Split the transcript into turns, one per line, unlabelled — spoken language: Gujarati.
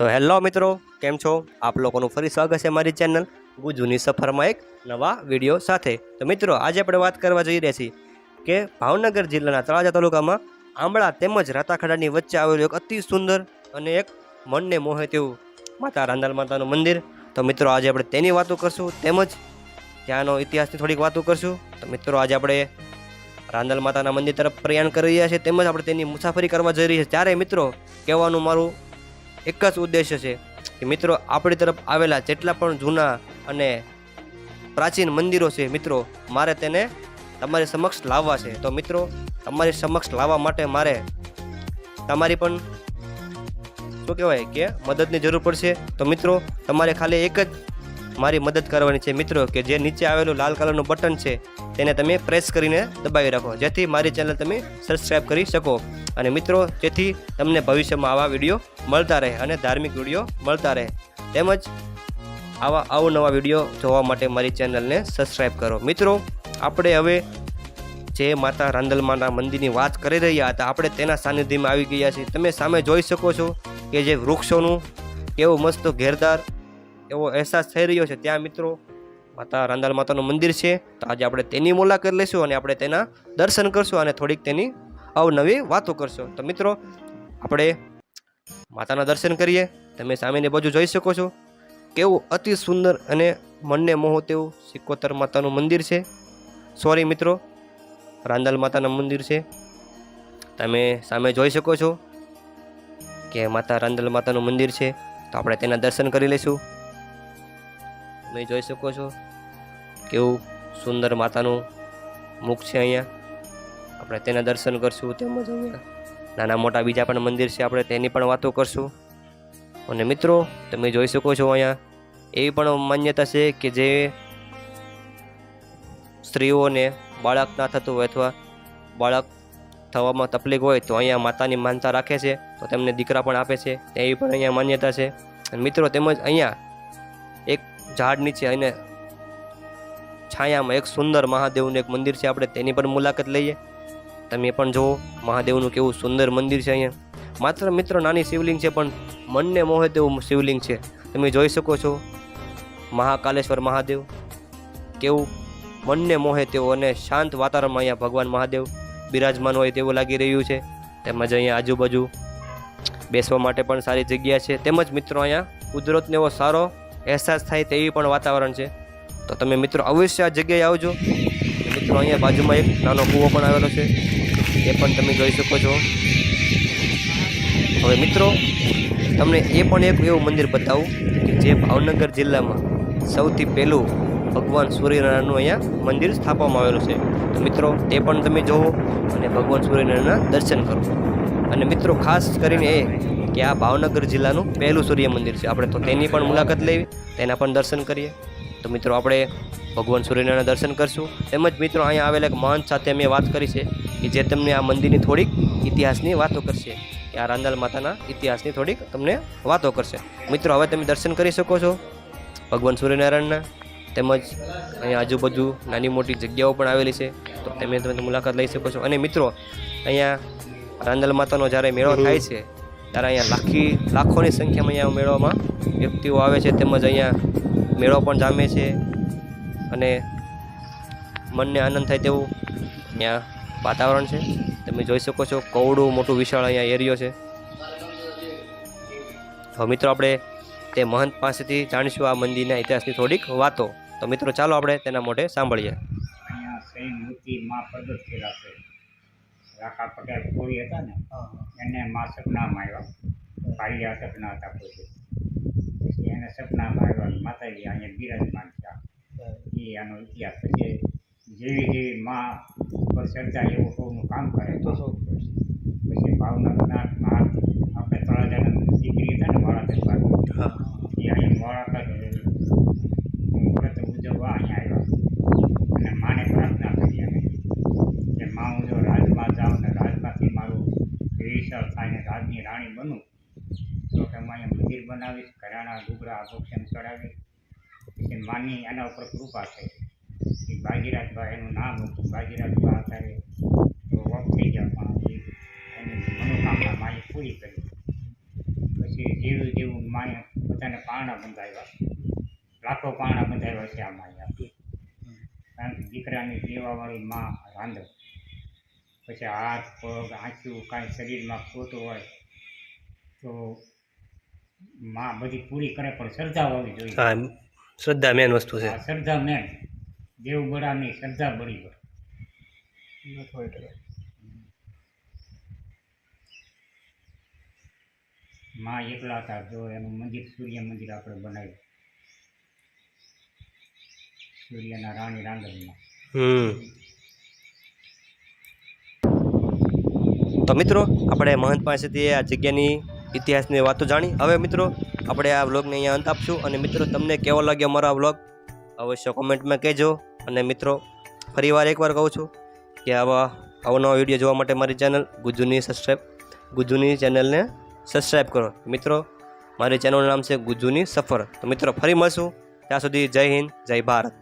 તો હેલો મિત્રો, કેમ છો? આપ લોકોનું ફરી સ્વાગત છે મારી ચેનલ ગુજુની સફરમાં એક નવા વીડિયો સાથે. તો મિત્રો, આજે આપણે વાત કરવા જઈ રહ્યા છીએ કે ભાવનગર જિલ્લાના તળાજા તાલુકામાં આંબળા તેમજ રાતાખડાની વચ્ચે આવેલું એક અતિ સુંદર અને એક મનને મોહે તેવું માતા રાંધાલ માતાનું મંદિર. તો મિત્રો, આજે આપણે તેની વાતો કરશું, તેમજ ત્યાંનો ઇતિહાસની થોડીક વાતો કરશું. તો મિત્રો, આજે આપણે રાંધલ માતાના મંદિર તરફ પ્રયાણ કરી રહ્યા છીએ, તેમજ આપણે તેની મુસાફરી કરવા જઈ રહ્યા છીએ. ત્યારે મિત્રો, કહેવાનું મારું એક જ ઉદ્દેશ્ય છે કે મિત્રો, આપણી તરફ આવેલા જેટલા પણ જૂના અને પ્રાચીન મંદિરો છે, મિત્રો, મારે તેને તમારી સમક્ષ લાવવા છે. તો મિત્રો, તમારી સમક્ષ લાવવા માટે મારે તમારી પણ શું કહેવાય કે મદદની જરૂર પડશે? તો મિત્રો, તમારે ખાલી એક જ મારી મદદ કરવાની છે, મિત્રો, કે જે નીચે આવેલું લાલ કલરનું બટન છે તેને તમે પ્રેસ કરીને દબાવી રાખો. જેથી મારી ચેનલ તમે સબસ્ક્રાઈબ કરી શકો. અને મિત્રો, જેથી તમને ભવિષ્યમાં આવા વીડિયો મળતા રહે અને ધાર્મિક વીડિયો મળતા રહે. તેમજ આવા અવનવા વીડિયો જોવા માટે મારી ચેનલને સબસ્ક્રાઈબ કરો. મિત્રો, આપણે હવે જે માતા રાંદલમાના મંદિરની વાત કરી રહ્યા હતા, આપણે તેના સાનિધ્યમાં આવી ગયા છીએ. તમે સામે જોઈ શકો છો કે જે વૃક્ષોનું કેવો મસ્ત ઘેરદાર એવો અહેસાસ થઈ રહ્યો છે. ત્યાં મિત્રો માતા રાંદલ માતાનું મંદિર છે. તો આજે આપણે તેની મુલાકાત લઈશું અને આપણે તેના દર્શન કરશું અને થોડીક તેની અવનવી વાતો કરશું. તો મિત્રો, આપણે માતાના દર્શન કરીએ. તમે સામેની બાજુ જોઈ શકો છો. કેવું અતિ સુંદર અને મનને મોહ તેવું સિકોતર માતાનું મંદિર છે. સોરી મિત્રો, રાંદલ માતાનું મંદિર છે. તમે સામે જોઈ શકો છો કે માતા રાંદલ માતાનું મંદિર છે. તો આપણે તેના દર્શન કરી લઈશું. તમે જોઈ શકો છો કેવું સુંદર માતાનું મુખ છે અહીંયા. આપણે તેના દર્શન કરશું તેમજ અહીંયા. નાના મોટા બીજા પણ મંદિર છે, આપણે તેની પણ વાતો કરશું. અને મિત્રો, તમે જોઈ શકો છો અહીંયા એવી પણ માન્યતા છે કે જે સ્ત્રીઓને બાળક ના થતું હોય અથવા બાળક થવામાં તકલીફ હોય તો અહીંયા માતાની માનતા રાખે છે, તો તેમને દીકરા પણ આપે છે, તેવી પણ અહીંયા માન્યતા છે. મિત્રો, તેમજ અહીંયા એક ઝાડ નીચે અને છાયામાં એક સુંદર મહાદેવનું એક મંદિર છે. આપણે તેની પણ મુલાકાત લઈએ. તમે પણ જુઓ, મહાદેવનું કેવું સુંદર મંદિર છે અહીંયા. માત્ર મિત્રો, નાની શિવલિંગ છે, પણ મનને મોહે તેવું શિવલિંગ છે. તમે જોઈ શકો છો, મહાકાલેશ્વર મહાદેવ. કેવું મનને મોહે તેવું અને શાંત વાતાવરણમાં અહીંયા ભગવાન મહાદેવ બિરાજમાન હોય તેવું લાગી રહ્યું છે. તેમજ અહીંયા આજુબાજુ બેસવા માટે પણ સારી જગ્યા છે. તેમજ મિત્રો, અહીંયા કુદરતનો એવો સારો અહેસાસ થાય તેવી પણ વાતાવરણ છે. તો તમે મિત્રો અવશ્ય આ જગ્યાએ આવજો. મિત્રો અહીંયા બાજુમાં એક નાનો કૂવો પણ આવેલો છે. એ પણ તમે જોઈ શકો છો. હવે મિત્રો, તમને એ પણ એક એવું મંદિર બતાવું કે જે ભાવનગર જિલ્લામાં સૌથી પહેલું ભગવાન સૂર્યનારાયણનું અહીંયા મંદિર સ્થાપવામાં આવેલું છે. તો મિત્રો, તે પણ તમે જુઓ અને ભગવાન સૂર્યનારાયણના દર્શન કરો. અને મિત્રો, ખાસ કરીને એ કે આ ભાવનગર જિલ્લાનું પહેલું સૂર્ય મંદિર છે. આપણે તો તેની પણ મુલાકાત લેવી, તેના પણ દર્શન કરીએ. તો મિત્રો આપણે ભગવાન સૂર્યનારાયણ દર્શન કરશું. તેમજ મિત્રો અહીંયા આવેલા એક મહંત સાથે મેં વાત કરી છે કે જે તમને આ મંદિરની થોડીક ઇતિહાસની વાતો કરશે. કે આ રાંદલ માતાના ઇતિહાસની થોડીક તમને વાતો કરશે. મિત્રો હવે તમે દર્શન કરી શકો છો ભગવાન સૂર્યનારાયણના. તેમજ અહીંયા આજુબાજુ નાની મોટી જગ્યાઓ પણ આવેલી છે. તો તમે તમે મુલાકાત લઈ શકો છો. અને મિત્રો અહીંયા રાંદલ માતાનો જ્યારે મેળો થાય છે ત્યારે અહીંયા લાખી લાખોની સંખ્યામાં અહીંયા મેળામાં વ્યક્તિઓ આવે છે. તેમજ અહીંયા મેળો પણ જામે છે અને મનને આનંદ થાય તેવું ત્યાં વાતાવરણ છે. તમે જોઈ શકો છો કવડું મોટું વિશાળ અહીંયા એરિયો છે. હવે મિત્રો આપણે તે મહંત પાસેથી જાણીશું આ મંદિરના ઇતિહાસની થોડીક વાતો. તો મિત્રો ચાલો આપણે તેના મોઢે સાંભળીએ.
અહીંયા સહી મૂર્તિ માં પ્રગટ કર્યા છે. રાકા પટેલ કોળી હતા ને એને માં સપનામાં આવ્યા. કાળિયા સપના હતા પછી. એને સપનામાં આવ્યા માતાજી અહીંયા બિરાજમાન થયા એ આનો ઇતિહાસ પછી જેવી જેવી માં પર શ્રદ્ધા એવું સૌનું કામ કરે તો પછી ભાવનગરના આપણે તળાજાના દીકરી હતા ને મારા દરબાર એ અહીંયા મોડા વ્રત ઉજવવા અહીંયા આવ્યા. અને માને પ્રાર્થના કરી અમે કે માં હું જો રાજમાં જાઉં ને રાજમાંથી મારું વિશાળ થાય ને રાજની રાણી બનું તો કે હું અહીંયા બનાવીશ ઘરાણા ડુગરા આભૂષણ ચડાવીશ પછી માની એના ઉપર કૃપા થઈ. એ બાજીરાજભાઈ એનું નામ હતું બાજીરાજભાઈ અત્યારે તો વફ થઈ ગયા પણ એની મનોકામના માએ પૂરી કરી. પછી જેવું જેવું માએ બધાને પારણા બંધાવ્યા. લાખો પારણા બંધાવ્યા છે આ માએ કારણ કે દીકરાની દેવાવાળી માં રાંધો. પછી હાથ, પગ, આંચું, કાંઈ શરીરમાં ખોટું હોય તો માં બધી પૂરી કરે પણ શ્રદ્ધા હોવી જોઈએ.
હા શ્રદ્ધા મેન વસ્તુ છે.
શ્રદ્ધા મેન દેવ બળાની શ્રદ્ધા બળી ગઈ. માં એકલા હતા જો એનું મંદિર સૂર્ય મંદિર આપણે બનાવ્યું. સૂર્યના રાણી રાંગલમાં
હમ. તો મિત્રો આપણે મહંત પાસેથી આ જગ્યાની ઇતિહાસની વાતો જાણી. હવે મિત્રો, આપણે આ વ્લોગને અહીંયા અંત આપશું અને મિત્રો, તમને કેવો લાગ્યો મારો આ વ્લોગ? અવશ્ય કોમેન્ટમાં કહેજો. અને મિત્રો, ફરીવાર એકવાર કહું છું કે આવા અવનવા વીડિયો જોવા માટે મારી ચેનલ ગુજુની સબસ્ક્રાઈબ ગુજુની ચેનલને સબસ્ક્રાઈબ કરો. મિત્રો, મારી ચેનલનું નામ છે ગુજુની સફર. તો મિત્રો, ફરી મળશું. ત્યાં સુધી જય હિન્દ, જય ભારત.